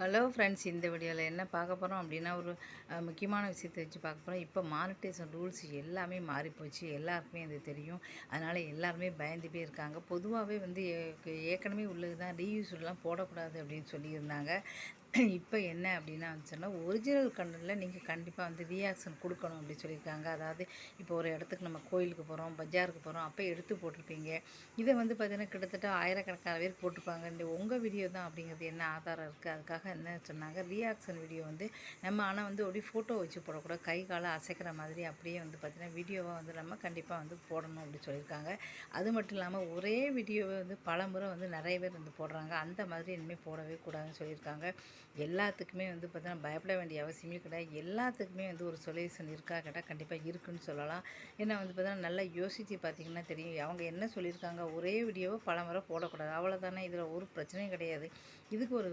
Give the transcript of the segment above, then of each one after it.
Hello friends இந்த வீடியோவில் என்ன பார்க்க போகிறோம் அப்படின்னா ஒரு முக்கியமான விஷயத்தை வச்சு பார்க்க போகிறோம் இப்போ மானிட்டேஷன் ரூல்ஸ் எல்லாமே மாறிப்போச்சு எல்லாருக்குமே அது தெரியும். அதனால் எல்லாருமே பயந்து போய் இருக்காங்க. பொதுவாகவே வந்து ஏ- ஏற்கனவே உள்ளது தான் ரீயூஸ்லாம் போடக்கூடாது அப்படின்னு சொல்லியிருந்தாங்க. இப்போ என்ன அப்படின்னா வந்து சொன்னால் ஒரிஜினல் கண்டனில் நீங்கள் கண்டிப்பாக வந்து ரியாக்ஷன் கொடுக்கணும் அப்படின்னு சொல்லியிருக்காங்க அதாவது இப்போ ஒரு இடத்துக்கு நம்ம கோயிலுக்கு போகிறோம் பஜாருக்கு போகிறோம் அப்போ எடுத்து போட்டிருப்பீங்க. இதை வந்து பார்த்தீங்கன்னா கிட்டத்தட்ட ஆயிரக்கணக்கான பேர் போட்டிருப்பாங்க. இந்த உங்கள் வீடியோ தான் அப்படிங்கிறது என்ன ஆதாரம் இருக்குது அதுக்காக என்ன சொன்னாங்க? ரியாக்ஷன் வீடியோ வந்து நம்ம ஆனால் வந்து அப்படியே ஃபோட்டோ வச்சு போடக்கூடாது. கை காலை அசைக்கிற மாதிரி அப்படியே வந்து பார்த்தீங்கன்னா வீடியோவை வந்து நம்ம கண்டிப்பாக வந்து போடணும் அப்படின்னு சொல்லியிருக்காங்க அது மட்டும் இல்லாமல் ஒரே வீடியோவை வந்து பல முறை வந்து நிறைய பேர் வந்து போடுறாங்க. அந்த மாதிரி இனிமேல் போடவே கூடாதுன்னு சொல்லியிருக்காங்க எல்லாத்துக்குமே வந்து பார்த்தீங்கன்னா பயப்பட வேண்டிய அவசியமே கிடையாது. எல்லாத்துக்குமே வந்து ஒரு சொல்யூஷன் இருக்கா கேட்டால் கண்டிப்பாக இருக்குன்னு சொல்லலாம். ஏன்னா வந்து பார்த்தீங்கன்னா நல்லா யோசித்து பார்த்தீங்கன்னா தெரியும். அவங்க என்ன சொல்லியிருக்காங்க? ஒரே வீடியோவை பல முறை போடக்கூடாது. அவ்வளோதானே இதில் ஒரு பிரச்சனையும் கிடையாது. இதுக்கு ஒரு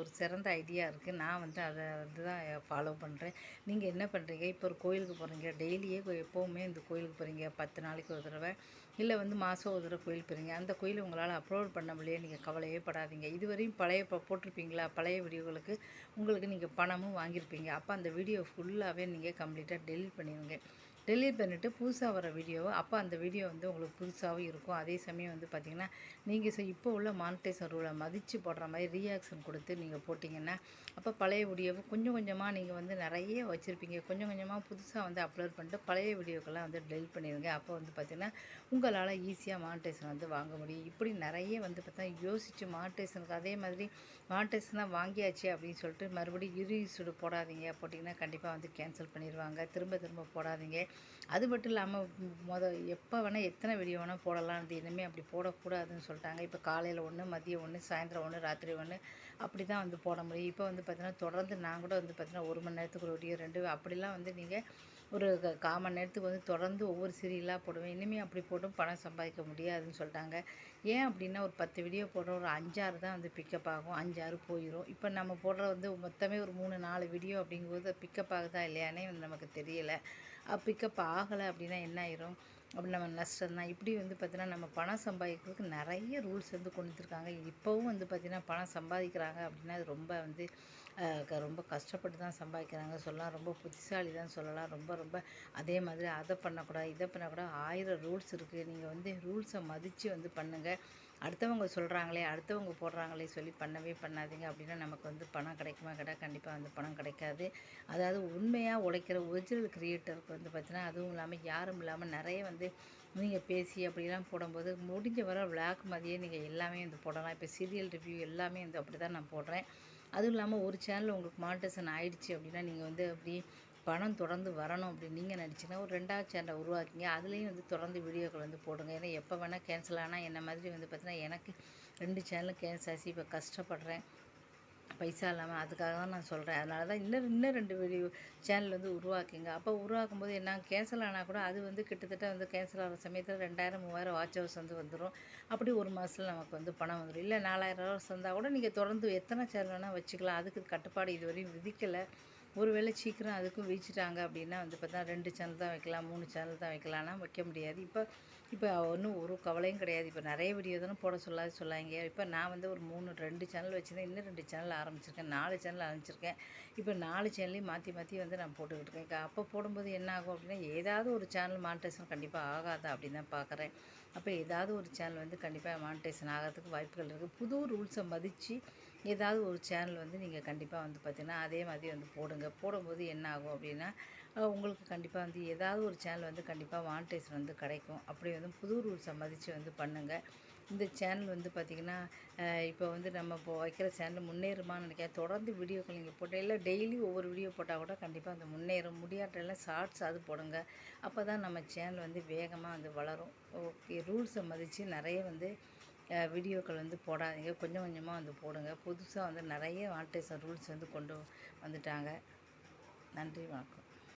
ஒரு சிறந்த ஐடியா இருக்குது நான் வந்து அதை வந்து தான் ஃபாலோ பண்ணுறேன் நீங்கள் என்ன பண்ணுறீங்க இப்போ ஒரு கோயிலுக்கு போகிறீங்க டெய்லியே எப்போவுமே இந்த கோயிலுக்கு போகிறீங்க பத்து நாளைக்கு ஒரு தடவை. இல்லை வந்து மாதம் ஒரு தடவை கோயில் போகிறீங்க அந்த கோயில் உங்களால் அப்லோட் பண்ண முடியல. நீங்கள் கவலையே படாதீங்க. இதுவரையும் பழைய இப்போ போட்டிருப்பீங்களா? பழைய வீடியோ வீடியோகளுக்கு உங்களுக்கு நீங்கள் பணமும் வாங்கியிருப்பீங்க. அப்போ அந்த வீடியோ ஃபுல்லாகவே நீங்கள் கம்ப்ளீட்டாக டெலிட் பண்ணிடுங்க. டெலிட் பண்ணிவிட்டு புதுசாக வர வீடியோவை அப்போ அந்த வீடியோ வந்து உங்களுக்கு புதுசாகவும் இருக்கும். அதே சமயம் வந்து பார்த்திங்கன்னா நீங்கள் இப்போ உள்ள மானிட்டைசர் ரூலை மதித்து போடுற மாதிரி ரியாக்ஷன் கொடுத்து நீங்கள் போட்டிங்கன்னா அப்போ பழைய வீடியோவை கொஞ்சம் கொஞ்சமாக நீங்கள் வந்து நிறைய வச்சுருப்பீங்க. கொஞ்சம் கொஞ்சமாக புதுசாக வந்து அப்லோட் பண்ணிட்டு பழைய வீடியோக்கெல்லாம் வந்து டெலிட் பண்ணிடுங்க அப்போ வந்து பார்த்திங்கன்னா உங்களால் ஈஸியாக மானிட்டைசன் வந்து வாங்க முடியும். இப்படி நிறைய வந்து பார்த்தா யோசித்து மானிட்டைசனுக்கு அதே மாதிரி மானிட்டைசன் தான் வாங்கியாச்சு அப்படின்னு சொல்லிட்டு மறுபடியும் இரு போடாதீங்க. போட்டிங்கன்னா கண்டிப்பாக வந்து கேன்சல் பண்ணிடுவாங்க திரும்ப திரும்ப போடாதீங்க. அது மட்டும் இல்லாமல் மொதல் எப்போ வேணால் எத்தனை வீடியோ வேணால் போடலாம் அது இனிமேல் அப்படி போடக்கூடாதுன்னு சொல்லிட்டாங்க. இப்போ காலையில் ஒன்று மதியம் ஒன்று சாயந்தரம் ஒன்று ராத்திரி ஒன்று அப்படி தான் வந்து போட முடியும். இப்போ வந்து பார்த்திங்கன்னா தொடர்ந்து நான் கூட வந்து பார்த்திங்கன்னா ஒரு மணி நேரத்துக்கு ஒரு வீடியோ ரெண்டு அப்படிலாம் வந்து நீங்கள் ஒரு கால் மணி நேரத்துக்கு வந்து தொடர்ந்து ஒவ்வொரு சீரியலாக போடுவேன். இனிமேல் அப்படி போட்டும் பணம் சம்பாதிக்க முடியாதுன்னு சொல்லிட்டாங்க. ஏன் அப்படின்னா ஒரு பத்து வீடியோ போடுற ஒரு அஞ்சாறு தான் வந்து பிக்கப் ஆகும். அஞ்சாறு போயிடும் இப்போ நம்ம போடுற வந்து மொத்தமே ஒரு மூணு நாலு வீடியோ அப்படிங்கும்போது பிக்கப் ஆகுதா இல்லையானே வந்து நமக்கு தெரியலை. பிக்கப் ஆகலை அப்படின்னா என்ன ஆயிரும்? அப்படி நம்ம நஷ்டம் தான் இப்படி வந்து பார்த்திங்கன்னா நம்ம பணம் சம்பாதிக்கிறதுக்கு நிறைய ரூல்ஸ் வந்து கொண்டு இப்போவும் வந்து பார்த்தீங்கன்னா பணம் சம்பாதிக்கிறாங்க அப்படின்னா அது ரொம்ப வந்து க- ரொம்ப கஷ்டப்பட்டு தான் சம்பாதிக்கிறாங்க. சொல்லலாம் ரொம்ப புத்திசாலி தான் சொல்லலாம். ரொம்ப ரொம்ப அதே மாதிரி அதை பண்ணக்கூடாது இதை பண்ணக்கூடாது. ஆயிரம் ரூல்ஸ் இருக்குது நீங்கள் வந்து ரூல்ஸை மதித்து வந்து பண்ணுங்கள் அடுத்தவங்க சொல்கிறாங்களே அடுத்தவங்க போடுறாங்களே சொல்லி பண்ணவே பண்ணாதீங்க. அப்படின்னா நமக்கு வந்து பணம் கிடைக்குமா கேட்டால் கண்டிப்பாக வந்து பணம் கிடைக்காது. அதாவது உண்மையாக உழைக்கிற ஒரிஜினல் கிரியேட்டருக்கு வந்து பார்த்தீங்கன்னா அதுவும் இல்லாமல் யாரும் இல்லாமல் நிறைய வந்து நீங்கள் பேசி அப்படிலாம் போடும்போது முடிஞ்ச வர விளாக் மாதிரியே நீங்கள் எல்லாமே வந்து போடலாம். இப்போ சீரியல் ரிவ்யூ எல்லாமே வந்து அப்படி தான் நான் போடுறேன். அதுவும் இல்லாமல் ஒரு சேனல் உங்களுக்கு மானிட்டேஷன் ஆகிடுச்சி அப்படின்னா நீங்கள் வந்து அப்படி பணம் தொடர்ந்து வரணும் அப்படின்னு நீங்கள் நினச்சிங்கன்னா ஒரு ரெண்டாவது சேனலை உருவாக்கிங்க. அதுலேயும் வந்து தொடர்ந்து வீடியோக்கள் வந்து போடுங்க. ஏன்னா எப்போ வேணால் கேன்சல் ஆனால் என்ன மாதிரி வந்து பார்த்தீங்கன்னா எனக்கு ரெண்டு சேனலும் கேன்சல் ஆச்சு. இப்போ கஷ்டப்படுறேன். பைசா இல்லாமல் அதுக்காக தான் நான் சொல்கிறேன் அதனால தான் இன்னும் இன்னும் ரெண்டு வீடியோ சேனல் வந்து உருவாக்குங்க. அப்போ உருவாக்கும் போது என்ன கேன்சல் ஆனால் கூட அது வந்து கிட்டத்தட்ட வந்து கேன்சல் ஆகிற சமயத்தில் ரெண்டாயிரம் மூவாயிரம் வாட்ச் ஹவர்ஸ் வந்து வந்துடும் அப்படி ஒரு மாதத்தில் நமக்கு வந்து பணம் வந்துடும் இல்லை நாலாயிரம் ஹவர்ஸ் வந்தால் கூட நீங்கள் தொடர்ந்து எத்தனை சேனல் வேணால் வச்சுக்கலாம். அதுக்கு கட்டுப்பாடு இதுவரையும் விதிக்கலை. ஒருவேளை சீக்கிரம் அதுக்கும் வீச்சிட்டாங்க அப்படின்னா வந்து பார்த்தா ரெண்டு சேனல் தான் வைக்கலாம் மூணு சேனல் தான் வைக்கலாம்னா வைக்க முடியாது. இப்போ இப்போ ஒன்றும் ஒரு கவலையும் கிடையாது. இப்போ நிறைய வீடியோ தானே போட சொல்லாது சொல்லாங்க. இப்போ நான் வந்து ஒரு மூணு ரெண்டு சேனல் வச்சுருந்தேன். இன்னும் ரெண்டு சேனல் ஆரம்பிச்சிருக்கேன். நாலு சேனல் ஆரம்பிச்சிருக்கேன். இப்போ நாலு சேனல்லையும் மாற்றி மாற்றி வந்து நான் போட்டுக்கிட்டு இருக்கேன். அப்போ போடும்போது என்ன ஆகும் அப்படின்னா ஏதாவது ஒரு சேனல் மானிட்டேஷன் கண்டிப்பாக ஆகாதா அப்படின்னு தான் பார்க்குறேன். அப்போ ஏதாவது ஒரு சேனல் வந்து கண்டிப்பாக மானிட்டேஷன் ஆகிறதுக்கு வாய்ப்புகள் இருக்குது புது ரூல்ஸை மதித்து ஏதாவது ஒரு சேனல் வந்து நீங்கள் கண்டிப்பாக வந்து பார்த்தீங்கன்னா அதே மாதிரி வந்து போடுங்க. போடும்போது என்ன ஆகும் அப்படின்னா உங்களுக்கு கண்டிப்பாக வந்து ஏதாவது ஒரு சேனல் வந்து கண்டிப்பாக மானிட்டேஷன் வந்து கிடைக்கும். அப்படி வந்து புது ரூல்ஸை மதித்து வந்து பண்ணுங்கள் இந்த சேனல் வந்து பார்த்திங்கன்னா இப்போ வந்து நம்ம இப்போ வைக்கிற சேனல் முன்னேறுமான்னு நினைக்கிறேன் தொடர்ந்து வீடியோக்கள் நீங்கள் போட்டால் இல்லை டெய்லி ஒவ்வொரு வீடியோ போட்டால் கூட கண்டிப்பாக அந்த முன்னேறும். முடியாட்டெல்லாம் ஷார்ட்ஸ் அது போடுங்க. அப்போ தான் நம்ம சேனல் வந்து வேகமாக வந்து வளரும். ஓகே ரூல்ஸை மதித்து நிறைய வந்து வீடியோக்கள் வந்து போடாதீங்க. கொஞ்சம் கொஞ்சமாக வந்து போடுங்க. புதுசாக வந்து நிறைய மானிட்டேஷன் ரூல்ஸ் வந்து கொண்டு வந்துட்டாங்க. நன்றி வணக்கம்.